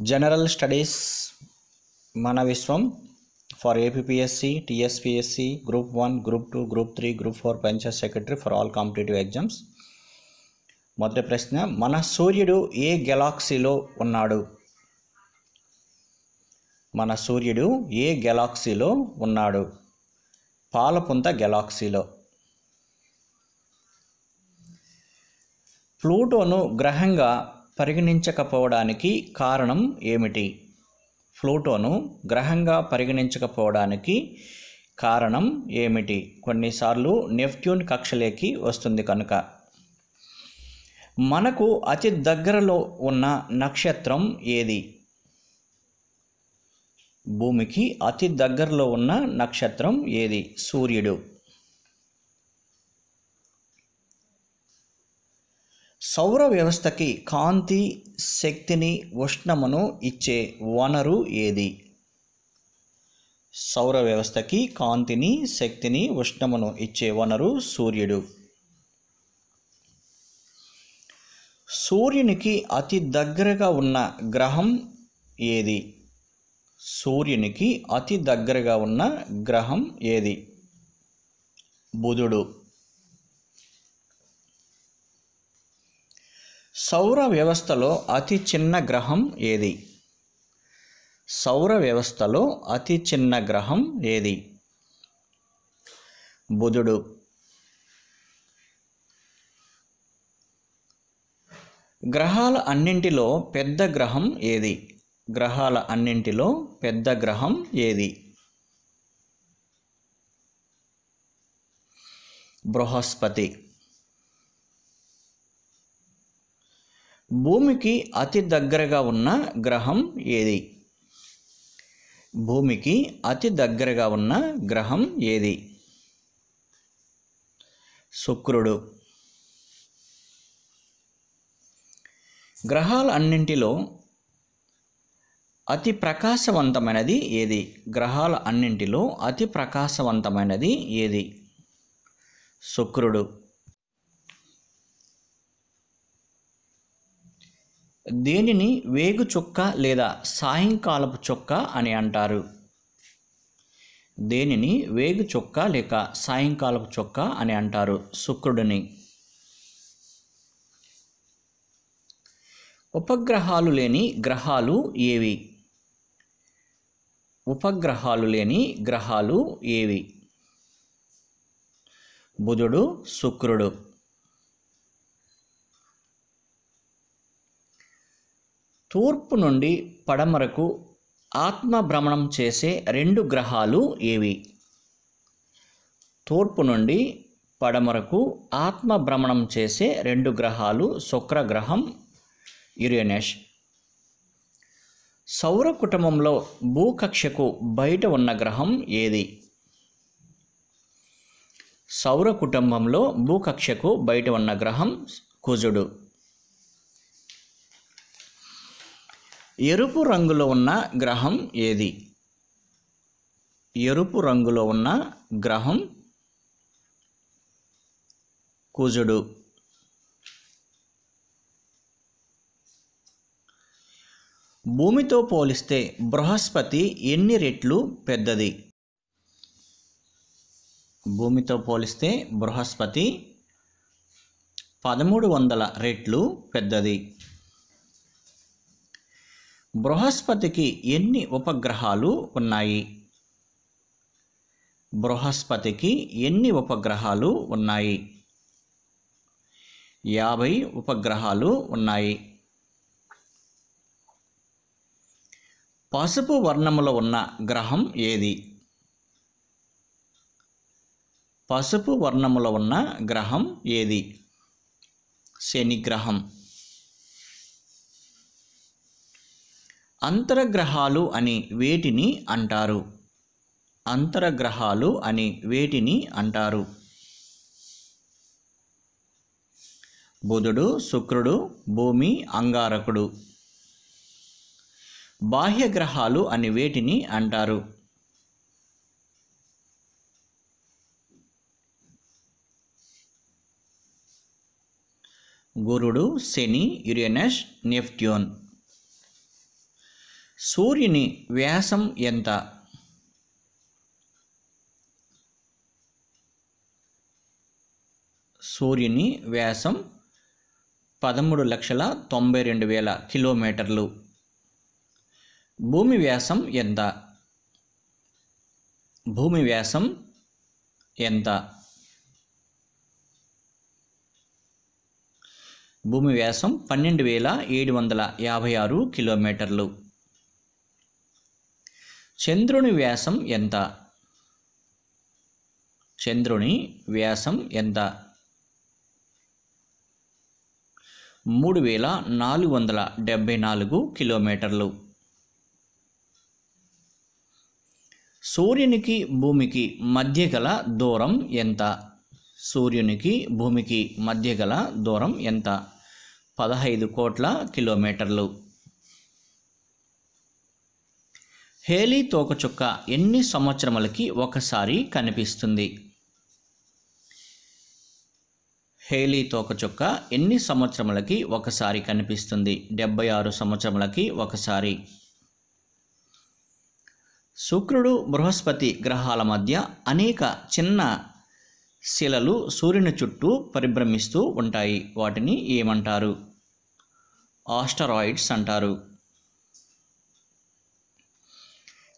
General studies మన విశ్వం for APSC TSPSC group one group two group three group four panchayat secretary for all competitive exams మొదటి ప్రశ్న మన సూర్యుడు ఏ గెలాక్సీలో ఉన్నాడు? మన సూర్యుడు ఏ గెలాక్సీలో ఉన్నాడు? పాలపుంత గెలాక్సీలో. ప్లూటోను గ్రహంగా పరిగణించకపోవడానికి కారణం ఏమిటి? ప్లూటోను గ్రహంగా పరిగణించకపోవడానికి కారణం ఏమిటి? కొన్నిసార్లు నెప్ట్యూన్ కక్షలేకి వస్తుంది కనుక. మనకు అతి దగ్గరలో ఉన్న నక్షత్రం ఏది? భూమికి అతి దగ్గరలో ఉన్న నక్షత్రం ఏది? సూర్యుడు. సౌర వ్యవస్థకి కాంతి శక్తిని ఉష్ణమును ఇచ్చే వనరు ఏది? సౌర వ్యవస్థకి కాంతిని శక్తిని ఉష్ణమును ఇచ్చే వనరు సూర్యుడు. సూర్యునికి అతి దగ్గరగా ఉన్న గ్రహం ఏది? సూర్యునికి అతి దగ్గరగా ఉన్న గ్రహం ఏది? బుధుడు. సౌర వ్యవస్థలో అతి చిన్న గ్రహం ఏది? సౌర వ్యవస్థలో అతి చిన్న గ్రహం ఏది? బుధుడు. గ్రహాల అన్నింటిలో పెద్ద గ్రహం ఏది? గ్రహాల అన్నింటిలో పెద్ద గ్రహం ఏది? బృహస్పతి. భూమికి అతి దగ్గరగా ఉన్న గ్రహం ఏది? భూమికి అతి దగ్గరగా ఉన్న గ్రహం ఏది? శుక్రుడు. గ్రహాలు అన్నింటిలో అతి ప్రకాశవంతమైనది ఏది? గ్రహాల అన్నింటిలో అతి ప్రకాశవంతమైనది ఏది? శుక్రుడు. దీనిని వేగు చుక్క లేదా సాయంకాలపు చుక్క అని అంటారు? దేనిని వేగు చుక్క లేక సాయంకాలపు చుక్క అని అంటారు శుక్రుడిని. ఉపగ్రహాలు లేని గ్రహాలు ఏవి? ఉపగ్రహాలు లేని గ్రహాలు ఏవి? బుధుడు శుక్రుడు. తూర్పు నుండి పడమరకు ఆత్మభ్రమణం చేసే రెండు గ్రహాలు ఏవి? తూర్పు నుండి పడమరకు ఆత్మభ్రమణం చేసే రెండు గ్రహాలు శుక్రగ్రహం యురేనస్. సౌర కుటుంబంలో భూకక్షకు బయట ఉన్న గ్రహం ఏది? సౌర కుటుంబంలో భూకక్షకు బయట ఉన్న గ్రహం కుజుడు. ఎరుపు రంగులో ఉన్న గ్రహం ఏది? ఎరుపు రంగులో ఉన్న గ్రహం కుజుడు. భూమితో పోలిస్తే బృహస్పతి ఎన్ని రెట్లు పెద్దది? భూమితో పోలిస్తే బృహస్పతి పదమూడు వందల రెట్లు పెద్దది. బృహస్పతికి ఎన్ని ఉపగ్రహాలు ఉన్నాయి? బృహస్పతికి ఎన్ని ఉపగ్రహాలు ఉన్నాయి? యాభై ఉపగ్రహాలు ఉన్నాయి. పసుపు వర్ణములో ఉన్న గ్రహం ఏది? పసుపు వర్ణములో ఉన్న గ్రహం ఏది? శని గ్రహం. అంతరగ్రహాలు అని వేటిని అంటారు. అంతరగ్రహాలు అని వేటిని అంటారు. బుధుడు శుక్రుడు భూమి అంగారకుడు. బాహ్య గ్రహాలు అని వేటిని అంటారు. గురుడు శని యురేనస్ నెప్ట్యూన్. సూర్యుని వ్యాసం ఎంత? సూర్యుని వ్యాసం పదమూడు లక్షల తొంభై రెండు వేల కిలోమీటర్లు. భూమి వ్యాసం ఎంత? భూమి వ్యాసం ఎంత? భూమి వ్యాసం పన్నెండు వేల ఏడు వందల యాభై ఆరు కిలోమీటర్లు. చంద్రుని వ్యాసం ఎంత? చంద్రుని వ్యాసం ఎంత? మూడు వేల నాలుగు వందల డెబ్భై నాలుగు కిలోమీటర్లు. సూర్యునికి భూమికి మధ్య గల దూరం ఎంత? సూర్యునికి భూమికి మధ్య గల దూరం ఎంత? పదహైదు కోట్ల కిలోమీటర్లు. హేలీ తోకచుక్క ఎన్ని సంవత్సరములకి ఒకసారి కనిపిస్తుంది? హేలీ తోకచుక్క ఎన్ని సంవత్సరములకి ఒకసారి కనిపిస్తుంది? డెబ్బై ఆరు సంవత్సరములకి ఒకసారి. శుక్రుడు బృహస్పతి గ్రహాల మధ్య అనేక చిన్న శిలలు సూర్యుని చుట్టూ పరిభ్రమిస్తూ ఉంటాయి. వాటిని ఏమంటారు? ఆస్టరాయిడ్స్ అంటారు.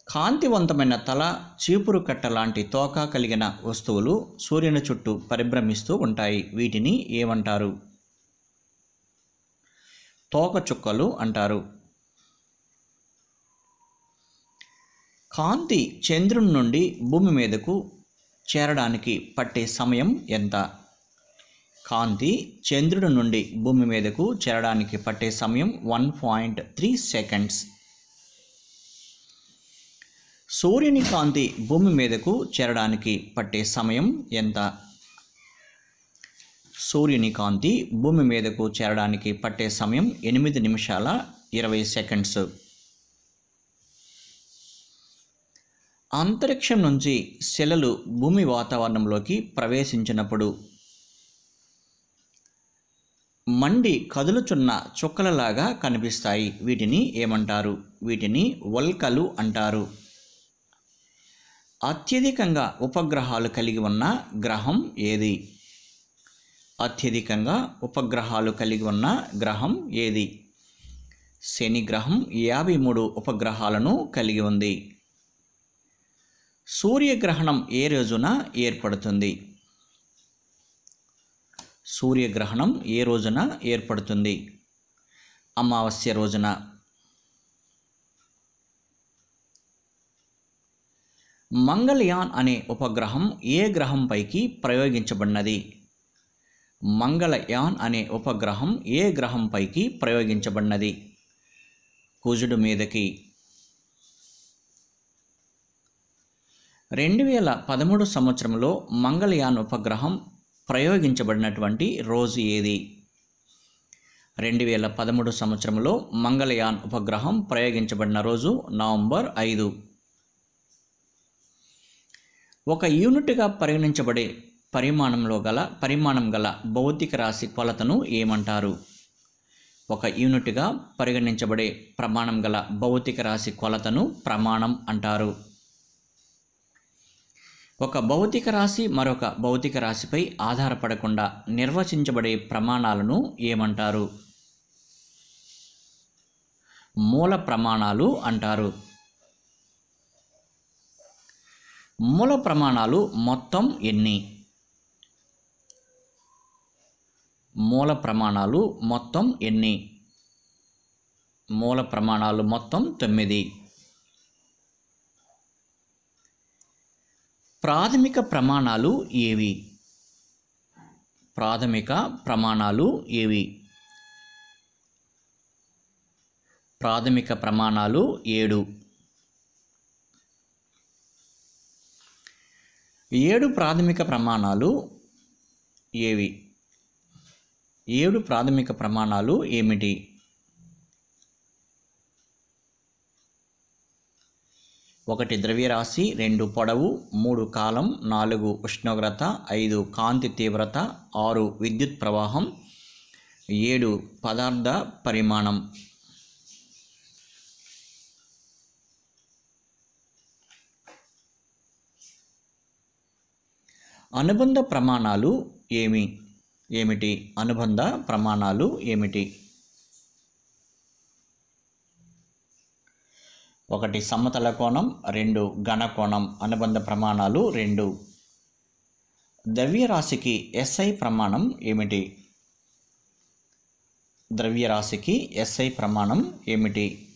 కాంతివంతమైన తల చీపురు కట్ట లాంటి తోక కలిగిన వస్తువులు సూర్యుని చుట్టూ పరిభ్రమిస్తూ ఉంటాయి. వీటిని ఏమంటారు? తోక చుక్కలు అంటారు. కాంతి చంద్రుని నుండి భూమి మీదకు చేరడానికి పట్టే సమయం ఎంత? కాంతి చంద్రుడి నుండి భూమి మీదకు చేరడానికి పట్టే సమయం వన్ పాయింట్ త్రీ సెకండ్స్. సూర్యుని కాంతి భూమి మీదకు చేరడానికి పట్టే సమయం ఎంత? సూర్యుని కాంతి భూమి మీదకు చేరడానికి పట్టే సమయం ఎనిమిది నిమిషాల ఇరవై సెకండ్స్. అంతరిక్షం నుంచి శిలలు భూమి వాతావరణంలోకి ప్రవేశించినప్పుడు మండి కదులుచున్న చుక్కలలాగా కనిపిస్తాయి. వీటిని ఏమంటారు? వీటిని వల్కలు అంటారు. అత్యధికంగా ఉపగ్రహాలు కలిగి ఉన్న గ్రహం ఏది? అత్యధికంగా ఉపగ్రహాలు కలిగి ఉన్న గ్రహం ఏది? శని గ్రహం యాభై మూడు ఉపగ్రహాలను కలిగి ఉంది. సూర్యగ్రహణం ఏ రోజున ఏర్పడుతుంది? సూర్యగ్రహణం ఏ రోజున ఏర్పడుతుంది? అమావాస్య రోజున మంగళయాన్ అనే ఉపగ్రహం ఏ గ్రహంపైకి ప్రయోగించబడినది? మంగళయాన్ అనే ఉపగ్రహం ఏ గ్రహంపైకి ప్రయోగించబడినది? కుజుడు మీదకి. రెండు వేల పదమూడు సంవత్సరంలో మంగళయాన్ ఉపగ్రహం ప్రయోగించబడినటువంటి రోజు ఏది? రెండు వేల పదమూడు సంవత్సరంలో మంగళయాన్ ఉపగ్రహం ప్రయోగించబడిన రోజు నవంబర్ ఐదు. ఒక యూనిట్గా పరిగణించబడే పరిమాణంలో గల పరిమాణం గల భౌతిక రాశి కొలతను ఏమంటారు? ఒక యూనిట్గా పరిగణించబడే ప్రమాణం గల భౌతిక రాశి కొలతను ప్రమాణం అంటారు. ఒక భౌతిక రాశి మరొక భౌతిక రాశిపై ఆధారపడకుండా నిర్వచించబడే ప్రమాణాలను ఏమంటారు? మూల ప్రమాణాలు అంటారు. మూల ప్రమాణాలు మొత్తం ఎన్ని? మూల ప్రమాణాలు మొత్తం ఎన్ని? మూల ప్రమాణాలు మొత్తం తొమ్మిది. ప్రాథమిక ప్రమాణాలు ఏవి? ప్రాథమిక ప్రమాణాలు ఏవి? ప్రాథమిక ప్రమాణాలు ఏడు. ఏడు ప్రాథమిక ప్రమాణాలు ఏవి? ఏడు ప్రాథమిక ప్రమాణాలు ఏమిటి? ఒకటి ద్రవ్యరాశి రెండు పొడవు మూడు కాలం నాలుగు ఉష్ణోగ్రత ఐదు కాంతి తీవ్రత ఆరు విద్యుత్ ప్రవాహం ఏడు పదార్థ పరిమాణం. అనుబంధ ప్రమాణాలు ఏమి? ఏమిటి? అనుబంధ ప్రమాణాలు ఏమిటి? ఒకటి సమతల కోణం రెండు ఘన కోణం అనుబంధ ప్రమాణాలు రెండు. ద్రవ్యరాశికి ఎస్ఐ ప్రమాణం ఏమిటి? ద్రవ్యరాశికి ఎస్ఐ ప్రమాణం ఏమిటి?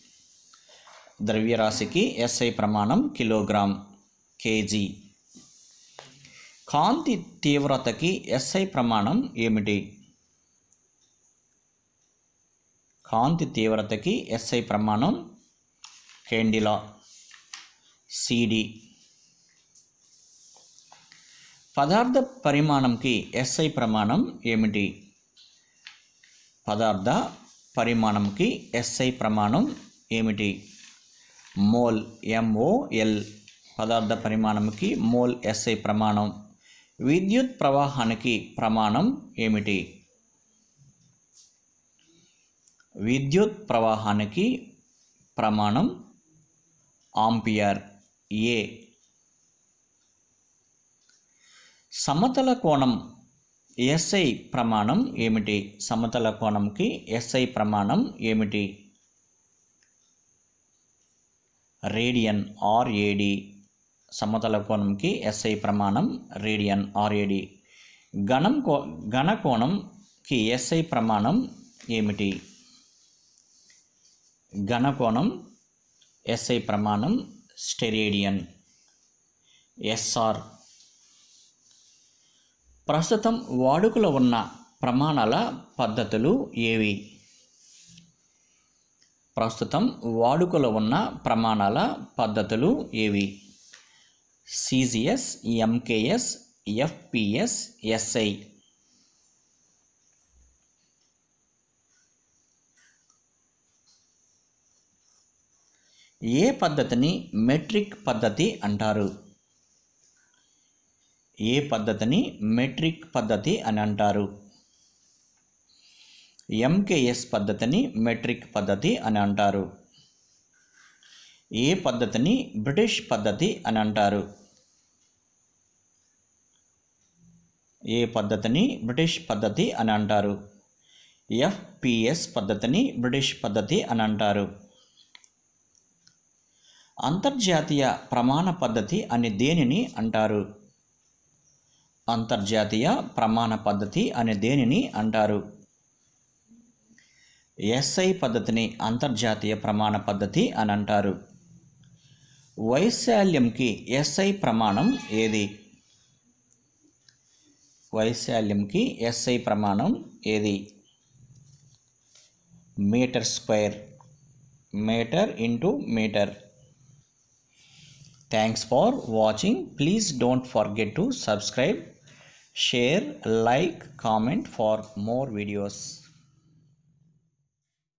ద్రవ్యరాశికి ఎస్ఐ ప్రమాణం కిలోగ్రామ్ కేజీ. కాంతి తీవ్రతకి ఎస్ఐ ప్రమాణం ఏమిటి? కాంతి తీవ్రతకి ఎస్ఐ ప్రమాణం కేండిలా సిడి పదార్థ పరిమాణంకి ఎస్ఐ ప్రమాణం ఏమిటి? పదార్థ పరిమాణంకి ఎస్ఐ ప్రమాణం ఏమిటి? మోల్ ఎంఓఎల్ పదార్థ పరిమాణంకి మోల్ ఎస్ఐ ప్రమాణం. విద్యుత్ ప్రవాహానికి ప్రమాణం ఏమిటి? విద్యుత్ ప్రవాహానికి ప్రమాణం ఆంపియర్ ఏ. సమతల కోణం ఎస్ఐ ప్రమాణం ఏమిటి? సమతల కోణంకి ఎస్ఐ ప్రమాణం ఏమిటి? రేడియన్ ఆర్ఏడి సమతల కోణంకి ఎస్ఐ ప్రమాణం రేడియన్ ఆర్ఏడి ఘనం కో ఘన కోణంకి ఎస్ఐ ప్రమాణం ఏమిటి? ఘన కోణం ఎస్ఐ ప్రమాణం స్టెరేడియన్. ఎస్ఆర్ ప్రస్తుతం వాడుకలో ఉన్న ప్రమాణాల పద్ధతులు ఏవి? ప్రస్తుతం వాడుకలో ఉన్న ప్రమాణాల పద్ధతులు ఏవి? సిజిఎస్ ఎంకేఎస్ ఎఫ్పిఎస్ ఎస్ఐ ఏ పద్ధతిని మెట్రిక్ పద్ధతి అంటారు? ఏ పద్ధతిని మెట్రిక్ పద్ధతి అని అంటారు? ఎంకేఎస్ పద్ధతిని మెట్రిక్ పద్ధతి అని అంటారు. ఏ పద్ధతిని బ్రిటిష్ పద్ధతి అని అంటారు? ఏ పద్ధతిని బ్రిటిష్ పద్ధతి అని అంటారు? ఎఫ్పిఎస్ పద్ధతిని బ్రిటిష్ పద్ధతి అని అంటారు. అంతర్జాతీయ ప్రమాణ పద్ధతి అని దేనిని అంటారు? అంతర్జాతీయ ప్రమాణ పద్ధతి అని దేనిని అంటారు? ఎస్ఐ పద్ధతిని అంతర్జాతీయ ప్రమాణ పద్ధతి అని అంటారు. వైశాల్యంకి ఎస్ఐ ప్రమాణం ఏది వైశాల్యంకి ఎస్ఐ ప్రమాణం ఏది metre square metre into metre thanks for watching please don't forget to subscribe share like comment for more videos